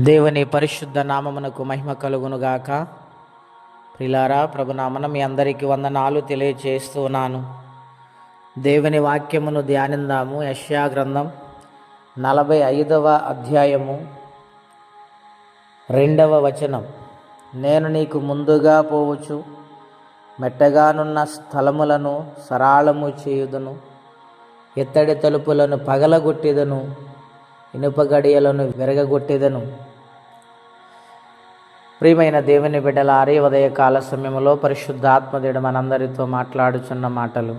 దేవుని పరిశుద్ధ నామమునకు మహిమ కలుగునుగాక. ప్రిలారా ప్రభునామన మీ అందరికీ వందనాలు తెలియచేస్తున్నాను దేవుని వాక్యమును ధ్యానిందాము. యష్యా గ్రంథం నలభై ఐదవ అధ్యాయము రెండవ వచనం. నేను నీకు ముందుగా పోవచ్చు మెట్టగానున్న స్థలములను సరాళము చేయుదును ఇత్తడి తలుపులను పగలగొట్టేదను ఇనుప గడియలను ప్రియమైన దేవుని బిడ్డల ఆరే ఉదయ కాల సమయంలో పరిశుద్ధాత్మదేవుడు మనందరితో మాట్లాడుచున్న మాటలు.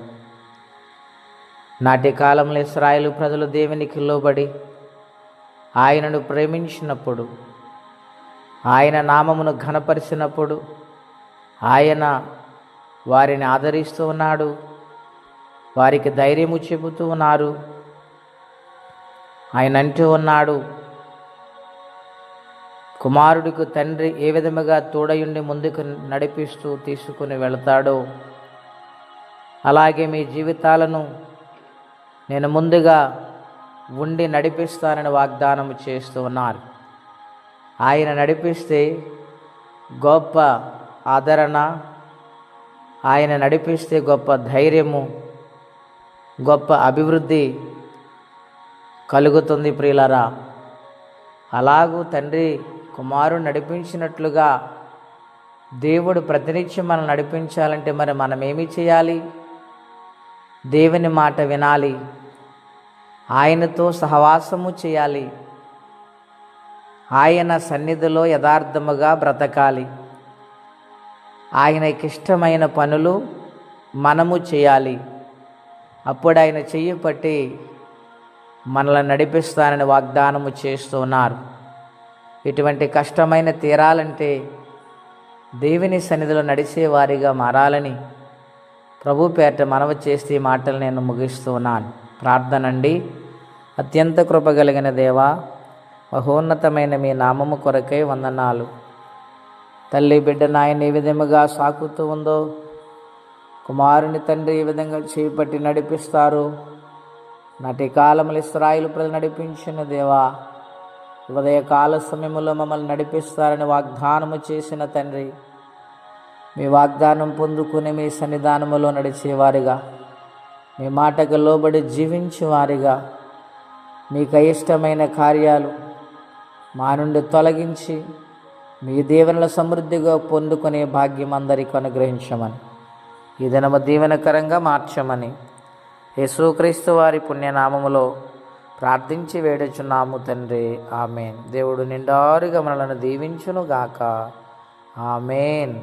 నాటి కాలంలో ఇస్రాయలు ప్రజలు దేవునికి లోబడి ఆయనను ప్రేమించినప్పుడు ఆయన నామమును ఘనపరిచినప్పుడు ఆయన వారిని ఆదరిస్తూ ఉన్నాడు వారికి ధైర్యము చెబుతూ ఉన్నారు. ఆయన అంటూ ఉన్నాడు కుమారుడికి తండ్రి ఏ విధముగా తోడయుండి ముందుకు నడిపిస్తూ తీసుకుని వెళతాడో అలాగే మీ జీవితాలను నేను ముందుగా ఉండి నడిపిస్తానని వాగ్దానం చేస్తూ ఉన్నారు ఆయన నడిపిస్తే గొప్ప ఆదరణ ఆయన నడిపిస్తే గొప్ప ధైర్యము గొప్ప అభివృద్ధి కలుగుతుంది ప్రియులరా. అలాగూ తండ్రి కుమారుడు నడిపించినట్లుగా దేవుడు ప్రతినిత్యం మనం నడిపించాలంటే మరి మనం ఏమి చేయాలి? దేవుని మాట వినాలి. ఆయనతో సహవాసము చేయాలి. ఆయన సన్నిధిలో యథార్థముగా బ్రతకాలి. ఆయనకిష్టమైన పనులు మనము చేయాలి. అప్పుడు ఆయన చెయ్యి పట్టి మనల్ని నడిపిస్తానని వాగ్దానము చేస్తున్నారు. ఇటువంటి కష్టమైన తీరాలంటే దేవుని సన్నిధిలో నడిచేవారిగా మారాలని ప్రభు పేట మనవ చేస్తే ఈ మాటలు నేను ముగిస్తున్నాను. ప్రార్థనండి. ప్రార్థన అండి అత్యంత కృప కలిగిన దేవా మహోన్నతమైన మీ నామము కొరకై వందనాలు. తల్లి బిడ్డ నాయన ఏ విధముగా సాకుతూ ఉందో కుమారుని తండ్రి ఏ విధంగా చేపట్టి నడిపిస్తారు నాటి కాలములు ఇస్రాయిల్ ప్రజలు నడిపించిన దేవా ఉదయ కాల సమయంలో మమ్మల్ని నడిపిస్తారని వాగ్దానము చేసిన తండ్రి మీ వాగ్దానం పొందుకుని మీ సన్నిధానములో నడిచేవారిగా మీ మాటకు లోబడి జీవించేవారిగా మీకు అయిష్టమైన కార్యాలు మా నుండి తొలగించి మీ దీవెనల సమృద్ధిగా పొందుకునే భాగ్యం అందరికీ అనుగ్రహించమని. ఈ దినము దీవెనకరంగా మార్చమని యేసుక్రీస్తు వారి పుణ్యనామములో ప్రార్థించి వేడుచున్నాము తండ్రి. ఆమెన్. దేవుడు నిండారుగా మనలను దీవించునుగాక. ఆమెన్.